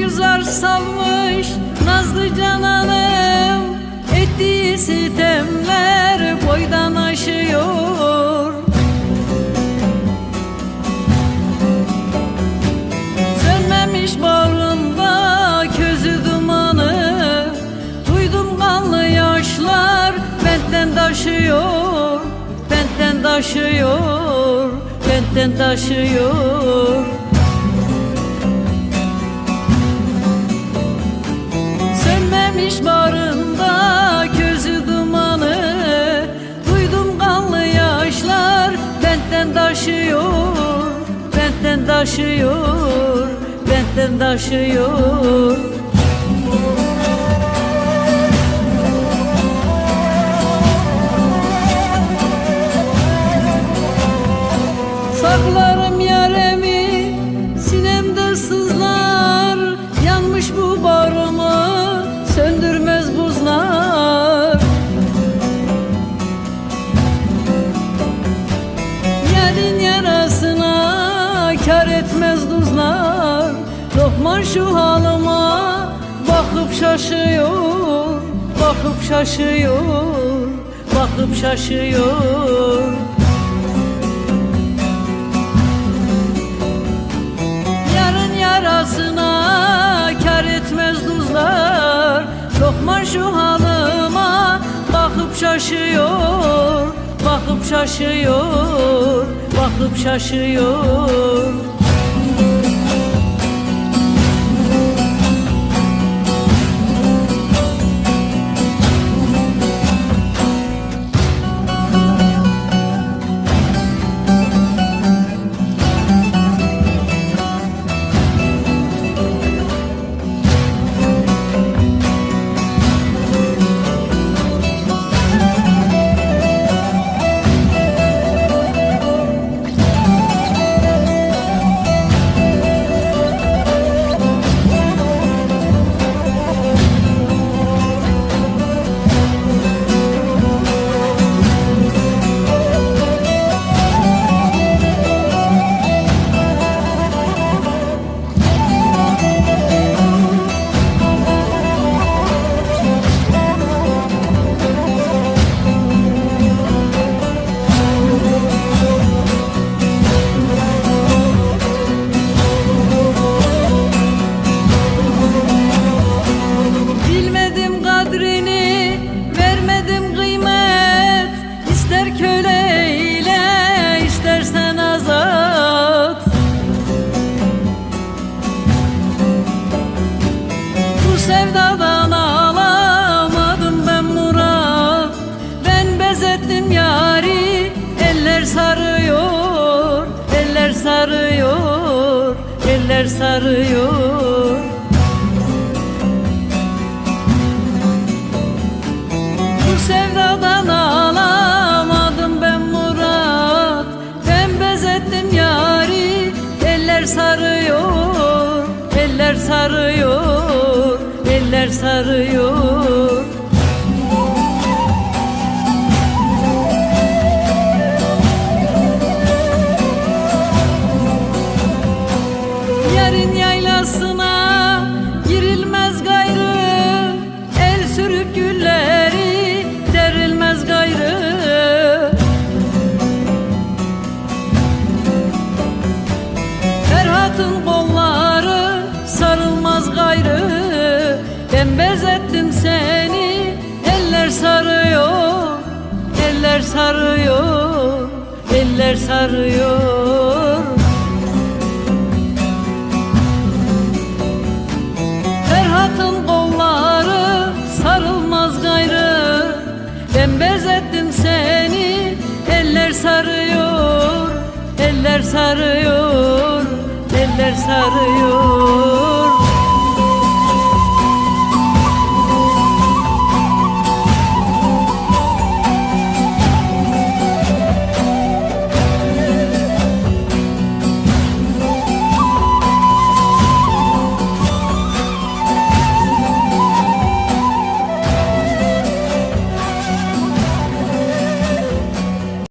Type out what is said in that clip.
güzar salmış Nazlı cananım Ettiği sitemler boydan aşıyor. Sönmemiş bağrımda közü dumanı. Duydum kanlı yaşlar benden taşıyor Benden taşıyor Benden taşıyor taşıyor Benden taşıyor etmez tuzlar Lokman şu halıma bakıp şaşıyor Bakıp şaşıyor Bakıp şaşıyor. Yarın yarasına kar etmez tuzlar Lokman şu halıma bakıp şaşıyor Bakıp şaşıyor Bakıp şaşıyor köleyle, istersen azat. Bu sevdadan alamadım ben murat Ben bezettim yari, eller sarıyor Eller sarıyor, eller sarıyor. Bu sevdadan sarıyor Eller sarıyor Eller sarıyor Eller sarıyor. Ferhat'ın kolları sarılmaz gayrı. Ben bezettim seni eller sarıyor Eller sarıyor Eller sarıyor